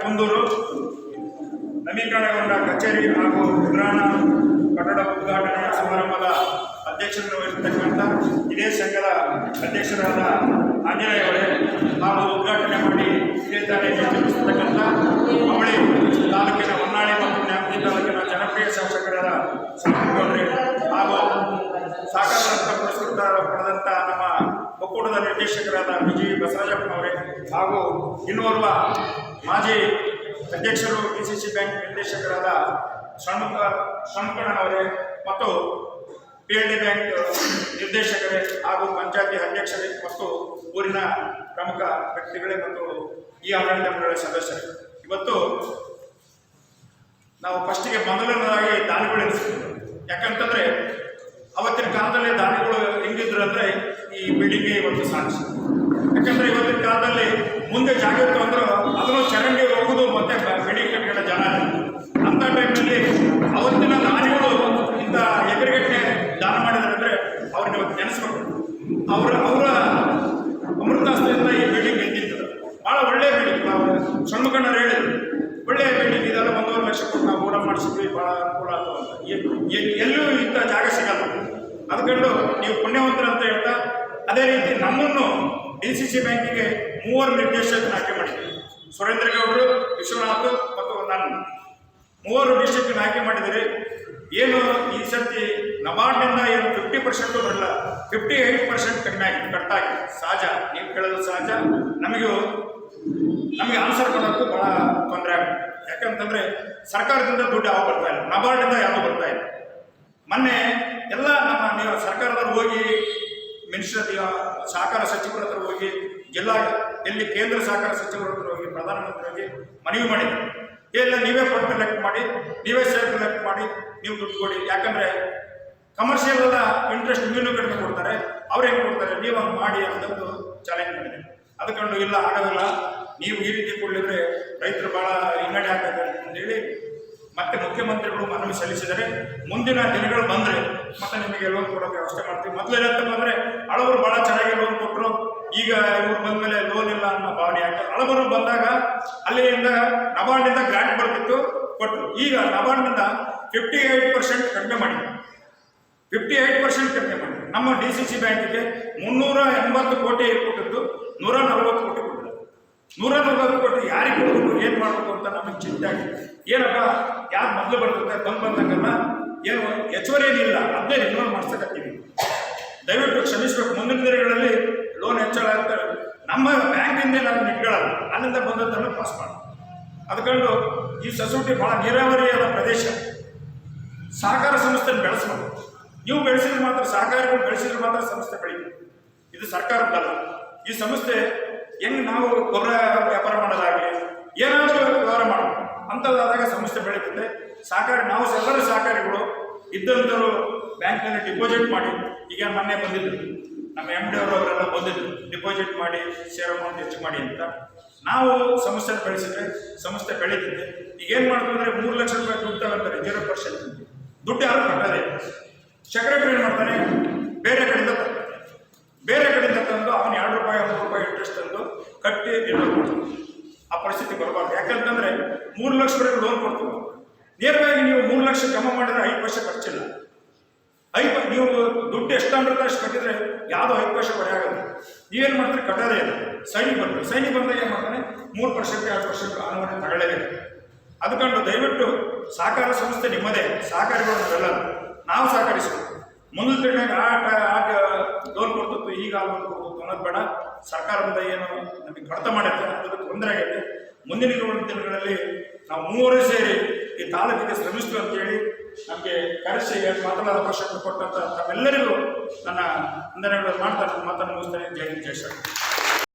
ಕುಂದೂರು ನವೀಕರಣಗೊಂಡ ಕಚೇರಿ ಹಾಗೂ ಉಗ್ರಾಣ ಕಟ್ಟಡ ಉದ್ಘಾಟನೆ ಸಮಾರಂಭದ ಅಧ್ಯಕ್ಷರನ್ನು ವಹಿಸತಕ್ಕಂಥ ಇದೇ ಸಂಘದ ಅಧ್ಯಕ್ಷರಾದ ಆಂಜನೇಯ ಅವರೇ ಹಾಗೂ ಉದ್ಘಾಟನೆ ಮಾಡಿ ಇದೇ ತಾನೇ ಅವಳಿ ಒಕ್ಕೂಟದ ನಿರ್ದೇಶಕರಾದ ವಿಜಯ್ ಬಸವರಾಜಪ್ಪನವರೇ ಹಾಗೂ ಇನ್ನೋರ್ವ ಮಾಜಿ ಅಧ್ಯಕ್ಷರು ಡಿ ಸಿ ಸಿ ಬ್ಯಾಂಕ್ ನಿರ್ದೇಶಕರಾದ ಷಣ್ಮುಖ ಷಣ್ಮುಖಣ್ಣನವರೇ ಮತ್ತು ಪಿ ಎಲ್ ಡಿ ಬ್ಯಾಂಕ್ ನಿರ್ದೇಶಕರೇ ಹಾಗೂ ಪಂಚಾಯತಿ ಅಧ್ಯಕ್ಷರೇ ಮತ್ತು ಊರಿನ ಪ್ರಮುಖ ವ್ಯಕ್ತಿಗಳೇ ಮತ್ತು ಈ ಆಡಳಿತ ಮಂಡಳಿಯ ಸದಸ್ಯರು. ಇವತ್ತು ನಾವು ಫಸ್ಟಿಗೆ ಮೊದಲನೇದಾಗಿ ದಾನಿಗಳು ಎನಿಸ್ತೀವಿ ಯಾಕಂತಂದ್ರೆ ಅವತ್ತಿನ ಕಾಲದಲ್ಲಿ ದಾನಿಗಳು ಹೆಂಗಿದ್ರು ಅಂದ್ರೆ ಬಿಲ್ಡಿಂಗ್ಗೆ ಇವತ್ತು ಸಾಕ್ಷಿ ಯಾಕಂದ್ರೆ ಇವತ್ತಿನ ಕಾಲದಲ್ಲಿ ಮುಂದೆ ಜಾಗೃತ ಅಂದ್ರೆ ಅದನ್ನು ಚರಂಡಿ ಹೋಗುದು ಮತ್ತೆ ಬಿಲ್ಡಿಂಗ್ ಕಟ್ಟಡ ಜನ ಅಂತ ಟೈಮ್ನಲ್ಲಿ ಅವತ್ತಿನ ದಾನಿಗಳು ಇಂಥ ಎಕರೆಗಟ್ಟೆ ದಾನ ಮಾಡಿದಾರೆ ಅವ್ರನ್ನ ಇವತ್ತು ನೆನೆಸ್ಬೇಕು ಅವರ ಅವರ ಅಮೃತಾಸ್ತ್ರದಿಂದ ಈ ಬಿಲ್ಡಿಂಗ್ ನಿಂತಿರ್ತದೆ ಭಾಳ ಒಳ್ಳೆ ಬಿಲ್ಡಿಂಗ್ ನಾವು ಸಣ್ಣಕಣ್ಣರು ಹೇಳಿದ್ರು. ಒಳ್ಳೆಯ ಬಿಲ್ಡಿಂಗ್ ಇದೆಲ್ಲ ಒಂದೂವರೆ ಲಕ್ಷ ಕೊಟ್ಟು ನಾವು ಊಟ ಮಾಡಿಸಿದ್ವಿ ಭಾಳ ಅನುಕೂಲ ಆಗ್ತದೆ ಎಲ್ಲೂ ಇಂಥ ಜಾಗ ಸಿಗಲ್ಲ. ಅದಕ್ಕಂಡು ನೀವು ಪುಣ್ಯವಂತರ ಅಂತ ಹೇಳ್ತಾ ಅದೇ ರೀತಿ ನಮ್ಮನ್ನು ಡಿ ಸಿ ಸಿ ಬ್ಯಾಂಕಿಗೆ ಮೂವರು ನಿರ್ದೇಶಕರನ್ನು ಆಯ್ಕೆ ಮಾಡಿದ್ವಿ ಸುರೇಂದ್ರ ಗೌಡರು, ವಿಶ್ವನಾಥ್ ಮತ್ತು ನಾನು ಮೂವರು ಡಿಸ್ಟ್ರಿಕ್ಟ್ ಆಯ್ಕೆ ಮಾಡಿದರೆ ಏನು ಈ ಸರ್ತಿ ನಬಾರ್ಡ್ನಿಂದ ಏನು ಫಿಫ್ಟಿ ಪರ್ಸೆಂಟು ಬರಲ್ಲ ಫಿಫ್ಟಿ ಏಯ್ಟ್ ಪರ್ಸೆಂಟ್ ಕಡಿಮೆ ಆಗಿದೆ ಕಟ್ಟಾಗಿ, ಸಹಜ, ನೀವು ಕೇಳೋದು ಸಹಜ. ನಮಗೂ, ನಮಗೆ ಆನ್ಸರ್ ಕೊಡೋಕ್ಕೂ ಭಾಳ ತೊಂದರೆ ಆಗುತ್ತೆ. ಯಾಕಂತಂದರೆ ಸರ್ಕಾರದಿಂದ ದುಡ್ಡು ಯಾವ ಬರ್ತಾ ಇಲ್ಲ ನಬಾರ್ಡಿಂದ ಯಾವುದು ಬರ್ತಾ ಇಲ್ಲ. ಮೊನ್ನೆ ಎಲ್ಲ ನಮ್ಮ ನೀವು ಸರ್ಕಾರದವ್ರು ಹೋಗಿ ಮಿನಿಸ್ಟರ್ ಸಹಕಾರ ಸಚಿವರ ಹತ್ರ ಹೋಗಿ, ಜಿಲ್ಲಾ ಎಲ್ಲಿ ಕೇಂದ್ರ ಸಹಕಾರ ಸಚಿವರ ಹತ್ರ ಹೋಗಿ, ಪ್ರಧಾನಮಂತ್ರಿ ಹೋಗಿ ಮನವಿ ಮಾಡಿದ್ರು. ಇಲ್ಲ, ನೀವೇ ಫಂಡ್ ಕಲೆಕ್ಟ್ ಮಾಡಿ, ನೀವೇ ಸೇರ್ ಕಲೆಕ್ಟ್ ಮಾಡಿ, ನೀವು ದುಡ್ಡು ಕೊಡಿ. ಯಾಕಂದ್ರೆ ಕಮರ್ಷಿಯಲ್ ಎಲ್ಲ ಇಂಟ್ರೆಸ್ಟ್ ನೀವು ಕಡಿಮೆ ಕೊಡ್ತಾರೆ. ಅವ್ರು ಹೆಂಗೆ ಕೊಡ್ತಾರೆ? ನೀವು ಹಂಗೆ ಮಾಡಿ ಅನ್ನೋದು ಚಾಲೆಂಜ್ ಮಾಡಿದೆ. ಅದಕ್ಕೊಂಡು ಇಲ್ಲ ಆಗೋದಿಲ್ಲ ನೀವು ಈ ರೀತಿ ಕೊಡಲಿದ್ರೆ ರೈತರು ಭಾಳ ಹಿನ್ನಡೆ ಆಗ್ತದೆ ಅಂತೇಳಿ ಮತ್ತೆ ಮುಖ್ಯಮಂತ್ರಿಗಳು ಮನವಿ ಸಲ್ಲಿಸಿದರೆ ಮುಂದಿನ ದಿನಗಳು ಬಂದರೆ ಮತ್ತೆ ನಿಮಗೆ ಲೋನ್ ಕೊಡೋಕೆ ವ್ಯವಸ್ಥೆ ಮಾಡ್ತೀವಿ. ಮೊದಲು ಏನಂತಪ್ಪ ಅಂದ್ರೆ ಹಳಬರು ಬಹಳ ಚೆನ್ನಾಗಿ ಲೋನ್ ಕೊಟ್ಟರು ಈಗ ಇವ್ರು ಬಂದ್ಮೇಲೆ ಲೋನ್ ಇಲ್ಲ ಅನ್ನೋ ಭಾವನೆ ಆಗ್ತದೆ ಹಳಬರು ಬಂದಾಗ ಅಲ್ಲಿಂದ ನಬಾರ್ಡ್ನಿಂದ ಗ್ರಾಂಟ್ ಬರ್ತಿತ್ತು ಕೊಟ್ಟರು ಈಗ ನಬಾರ್ಡ್ನಿಂದ ಫಿಫ್ಟಿ ಏಟ್ ಪರ್ಸೆಂಟ್ ಕಡಿಮೆ ಮಾಡಿದ್ರು. ಫಿಫ್ಟಿ ಏಯ್ಟ್ ಪರ್ಸೆಂಟ್ ಕಡಿಮೆ ಮಾಡಿ ನಮ್ಮ ಡಿ ಸಿ ಸಿ ಬ್ಯಾಂಕಿಗೆ ಮುನ್ನೂರ ಎಂಬತ್ತು ಕೋಟಿ ಕೊಟ್ಟಿದ್ದು ನೂರ ನಲವತ್ತು ಕೋಟಿ ಕೊಟ್ಟರು ನೂರ ನಲವತ್ತು ಕೋಟಿ ಯಾರಿಗೆ ಕೊಡಬೇಕು, ಏನು ಮಾಡಬೇಕು ಅಂತ ನಮಗೆ ಚಿಂತೆ ಆಗಿದೆ. ಏನಪ್ಪ, ಯಾರು ಮೊದಲು ಬರ್ತದೆ, ಬಂದು ಬಂದಂಗೆಲ್ಲ? ಏನು ಹೆಚ್ಚುವರಿ ಏನಿಲ್ಲ ಅದನ್ನೇ ರಿನ್ಯೂವಲ್ ಮಾಡಿಸಕತ್ತೀವಿ. ದಯವಿಟ್ಟು ಕ್ಷಮಿಸಬೇಕು. ಮುಂದಿನ ದಿನಗಳಲ್ಲಿ ಲೋನ್ ಹೆಚ್ಚಳ ಆಗ್ತಾರೆ ನಮ್ಮ ಬ್ಯಾಂಕಿಂದ ನಾವು ನಿಟ್ಕೊಳ್ಳಲ್ಲ ಅಲ್ಲಿಂದ ಬಂದದ್ದನ್ನು ಪಾಸ್ ಮಾಡಿ ಅದಕೊಂಡು ಈ ಸೊಸೈಟಿ ಭಾಳ ನೀರಾವರಿಯಾದ ಪ್ರದೇಶ. ಸಹಕಾರ ಸಂಸ್ಥೆನ ಬೆಳೆಸಬೇಕು ನೀವು ಬೆಳೆಸಿದ್ರೆ ಮಾತ್ರ, ಸಹಕಾರಿಗಳು ಬೆಳೆಸಿದ್ರೆ ಮಾತ್ರ ಸಂಸ್ಥೆ ಬೆಳೀತು ಇದು ಸರ್ಕಾರದ್ದಲ್ಲ. ಈ ಸಂಸ್ಥೆ ಹೆಂಗ್ ನಾವು ಗೊಬ್ಬರ ವ್ಯಾಪಾರ ಮಾಡೋದಾಗಲಿ, ಏನಾದರೂ ವ್ಯವಹಾರ ಮಾಡಬೇಕು ಅಂಥದ್ದಾದಾಗ ಸಂಸ್ಥೆ ಬೆಳೀತದೆ. ಸಹಕಾರಿ ನಾವು ಎಲ್ಲರೂ ಸಹಕಾರಿಗಳು ಇದ್ದಂಥವ್ರು ಬ್ಯಾಂಕ್ನಲ್ಲಿ ಡಿಪಾಸಿಟ್ ಮಾಡಿ ಈಗ ಮೊನ್ನೆ ಬಂದಿದ್ರು. ನಮ್ಮ ಎಂ ಡಿ ಅವರು ಅವರೆಲ್ಲ ಬಂದಿದ್ರು, ಡಿಪಾಸಿಟ್ ಮಾಡಿ ಶೇರ್ ಅಮೌಂಟ್ ಹೆಚ್ಚು ಮಾಡಿ ಅಂತ. ನಾವು ಸಂಸ್ಥೆ ಬೆಳೆಸಿದ್ರೆ, ಸಂಸ್ಥೆ ಬೆಳೀತಿದ್ದೆ ಈಗ ಏನು ಮಾಡ್ತೀವಿ ಅಂದರೆ ಮೂರು ಲಕ್ಷ ರೂಪಾಯಿ ದುಡ್ಡು ತಗೊಂತಾರೆ, ಜೀರೋ ಪರ್ಸೆಂಟ್ ದುಡ್ಡು. ಯಾರು ಕಟ್ಟಾರೆ? ಸೆಕ್ರೆಟರಿ ಏನು ಮಾಡ್ತಾನೆ? ಬೇರೆ ಕಡೆಯಿಂದ ತರ್ತಾನೆ. ಬೇರೆ ಕಡೆಯಿಂದ ತಂದು ಅವನು ಎರಡು ರೂಪಾಯಿ ಮೂರು ರೂಪಾಯಿ ಇಂಟ್ರೆಸ್ಟ್ ತಂದು ಕಟ್ಟಿ ಮಾಡ್ತಾನೆ ಆ ಪರಿಸ್ಥಿತಿ ಬರಬಾರ್ದು. ಯಾಕಂತಂದ್ರೆ ಮೂರು ಲಕ್ಷವರೆಗೆ ಲೋನ್ ಕೊಡ್ತೀವಿ ನೇರವಾಗಿ ನೀವು ಮೂರು ಲಕ್ಷ ಜಮಾ ಮಾಡಿದ್ರೆ ಐದು ಪೈಸೆ ಖರ್ಚಿಲ್ಲ. ಐದು ನೀವು ದುಡ್ಡು ಎಷ್ಟು ಅಂದ್ರೆ ಅಷ್ಟು ಕಟ್ಟಿದ್ರೆ ಯಾವುದೋ ಐದು ಪೈಸೆ ಹೊರೆ ಆಗಲ್ಲ. ನೀವೇನು ಮಾಡ್ತೀರಿ? ಕಟ್ಟೋದೇ ಇಲ್ಲ. ಸೈನಿಕ ಬಂದರು ಸೈನಿಕ ಬಂದಾಗ ಏನು ಮಾಡ್ತಾನೆ? ಮೂರು ಪರ್ಸೆಂಟ್, ಎರಡು ಪರ್ಸೆಂಟ್ ಅನುಮತಿ ತಗೊಳ್ಳೇಬೇಕು. ಅದಕ್ಕಂಡು ದಯವಿಟ್ಟು ಸಹಕಾರ ಸಂಸ್ಥೆ ನಿಮ್ಮದೇ. ಸಹಕಾರಿಗಳು ನಾವೆಲ್ಲ ನಾವು ಸಹಕರಿಸಬೇಕು ಮುಂದಿನ ದಿನದಾಗ ಆ ಆಟ ಲೋನ್ ಕೊಡ್ತಿತ್ತು, ಈಗ ಲೋನ್ ಕೊಡ್ತಿತ್ತು ಅನ್ನೋದು ಬೇಡ. ಸರ್ಕಾರದಿಂದ ಏನು ನಮಗೆ ಕಡಿತ ಮಾಡೈತೆ ಅದಕ್ಕೆ ತೊಂದರೆ ಆಗೈತೆ. ಮುಂದಿನ ದಿನಗಳಲ್ಲಿ ನಾವು ಮೂವರು ಸೇರಿ ಈ ತಾಲೂಕಿಗೆ ಶ್ರಮಿಸ್ತು ಅಂತೇಳಿ ನಮಗೆ ಕರೆಸಿ ಮಾತನಾಡ ಅವಕಾಶ ಕೊಟ್ಟಂತ ತಮ್ಮೆಲ್ಲರಿಗೂ ನನ್ನ ವಂದನೆಗಳು ಮಾಡ್ತಾ ನನ್ನ ಮಾತನ್ನು ಮುಗಿಸ್ತೇನೆ. ಜೈ ಜೈ